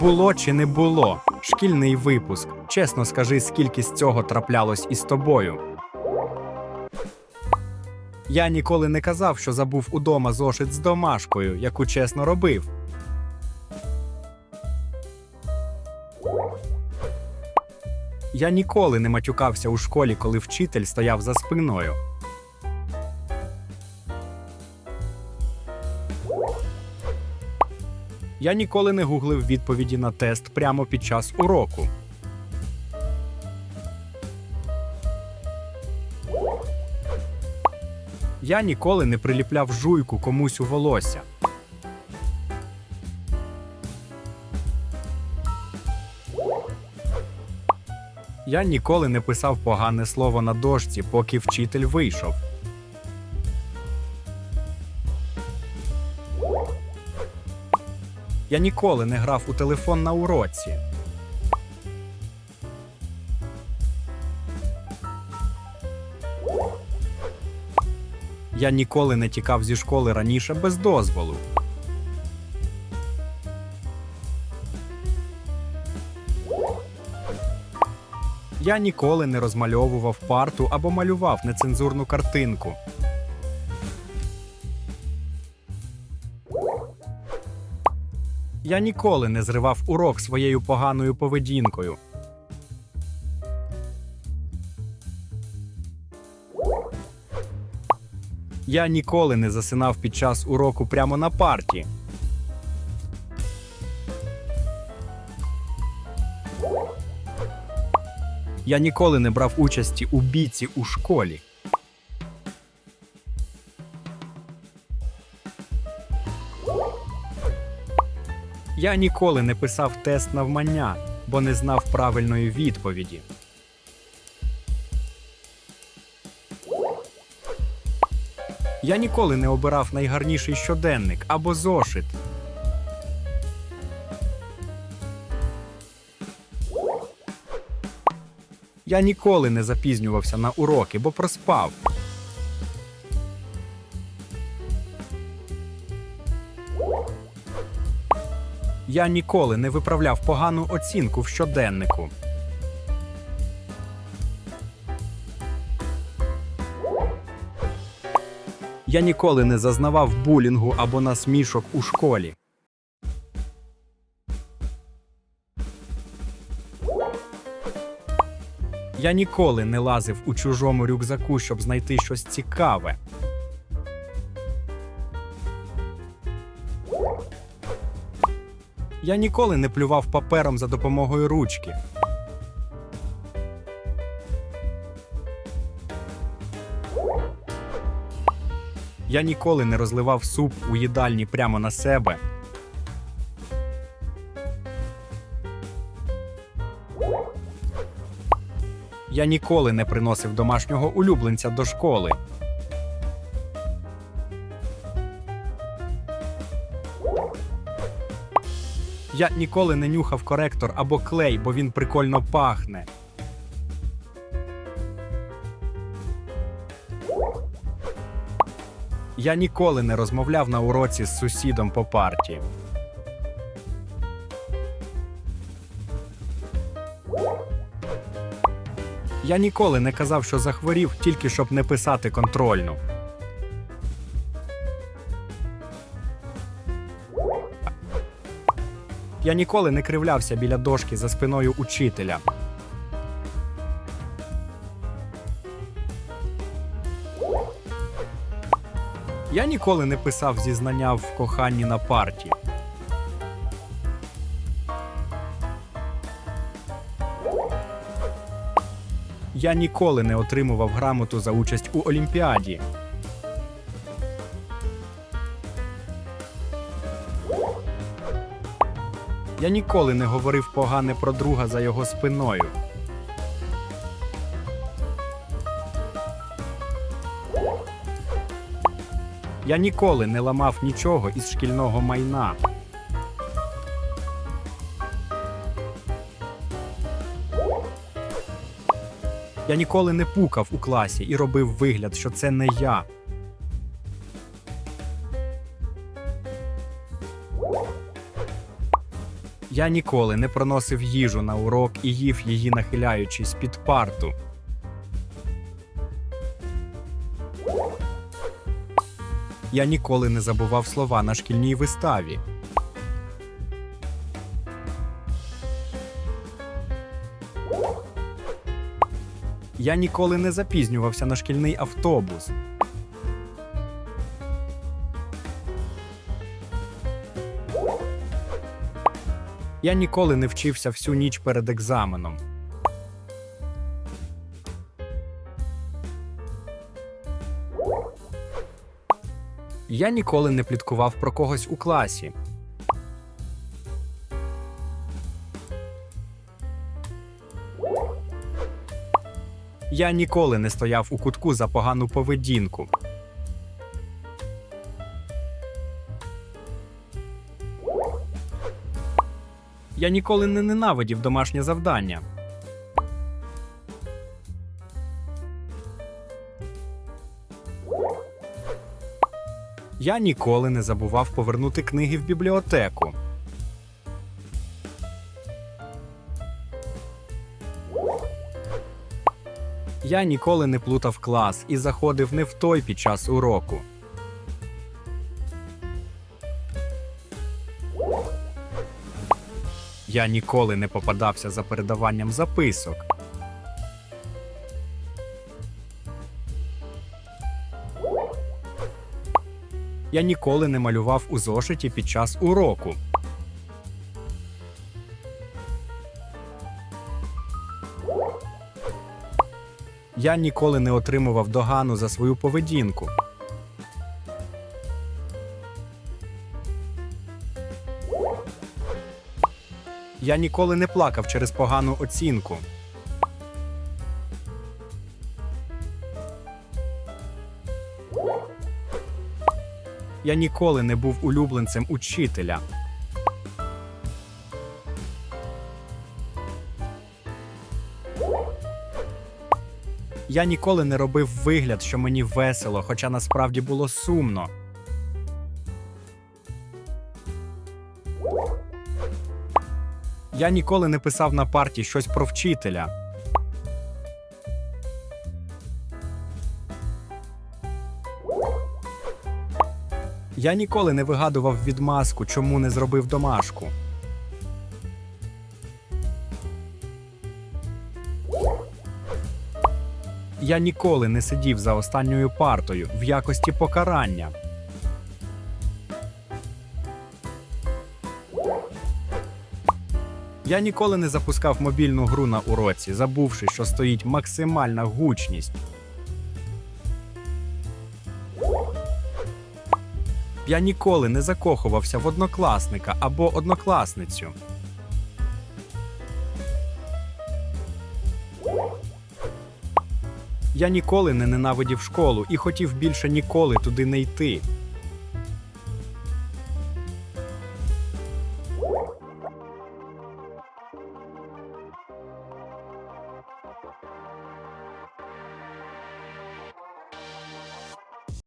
Було чи не було? Шкільний випуск. Чесно скажи, скільки з цього траплялось із тобою. Я ніколи не казав, що забув удома зошит з домашкою, яку чесно робив. Я ніколи не матюкався у школі, коли вчитель стояв за спиною. Я ніколи не гуглив відповіді на тест прямо під час уроку. Я ніколи не приліпляв жуйку комусь у волосся. Я ніколи не писав погане слово на дошці, поки вчитель вийшов. Я ніколи не грав у телефон на уроці. Я ніколи не тікав зі школи раніше без дозволу. Я ніколи не розмальовував парту або малював нецензурну картинку. Я ніколи не зривав урок своєю поганою поведінкою. Я ніколи не засинав під час уроку прямо на парті. Я ніколи не брав участі у бійці у школі. Я ніколи не писав тест навмання, бо не знав правильної відповіді. Я ніколи не обирав найгарніший щоденник або зошит. Я ніколи не запізнювався на уроки, бо проспав. Я ніколи не виправляв погану оцінку в щоденнику. Я ніколи не зазнавав булінгу або насмішок у школі. Я ніколи не лазив у чужому рюкзаку, щоб знайти щось цікаве. Я ніколи не плював папером за допомогою ручки. Я ніколи не розливав суп у їдальні прямо на себе. Я ніколи не приносив домашнього улюбленця до школи. Я ніколи не нюхав коректор або клей, бо він прикольно пахне. Я ніколи не розмовляв на уроці з сусідом по парті. Я ніколи не казав, що захворів, тільки щоб не писати контрольну. Я ніколи не кривлявся біля дошки за спиною учителя. Я ніколи не писав зізнання в коханні на парті. Я ніколи не отримував грамоту за участь у Олімпіаді. Я ніколи не говорив погане про друга за його спиною. Я ніколи не ламав нічого із шкільного майна. Я ніколи не пукав у класі і робив вигляд, що це не я. Я ніколи не проносив їжу на урок і їв її, нахиляючись під парту. Я ніколи не забував слова на шкільній виставі. Я ніколи не запізнювався на шкільний автобус. Я ніколи не вчився всю ніч перед екзаменом. Я ніколи не пліткував про когось у класі. Я ніколи не стояв у кутку за погану поведінку. Я ніколи не ненавидів домашнє завдання. Я ніколи не забував повернути книги в бібліотеку. Я ніколи не плутав клас і заходив не в той під час уроку. Я ніколи не попадався за передаванням записок. Я ніколи не малював у зошиті під час уроку. Я ніколи не отримував догану за свою поведінку. Я ніколи не плакав через погану оцінку. Я ніколи не був улюбленцем учителя. Я ніколи не робив вигляд, що мені весело, хоча насправді було сумно. Я ніколи не писав на парті щось про вчителя. Я ніколи не вигадував відмазку, чому не зробив домашку. Я ніколи не сидів за останньою партою в якості покарання. Я ніколи не запускав мобільну гру на уроці, забувши, що стоїть максимальна гучність. Я ніколи не закохувався в однокласника або однокласницю. Я ніколи не ненавидів школу і хотів більше ніколи туди не йти.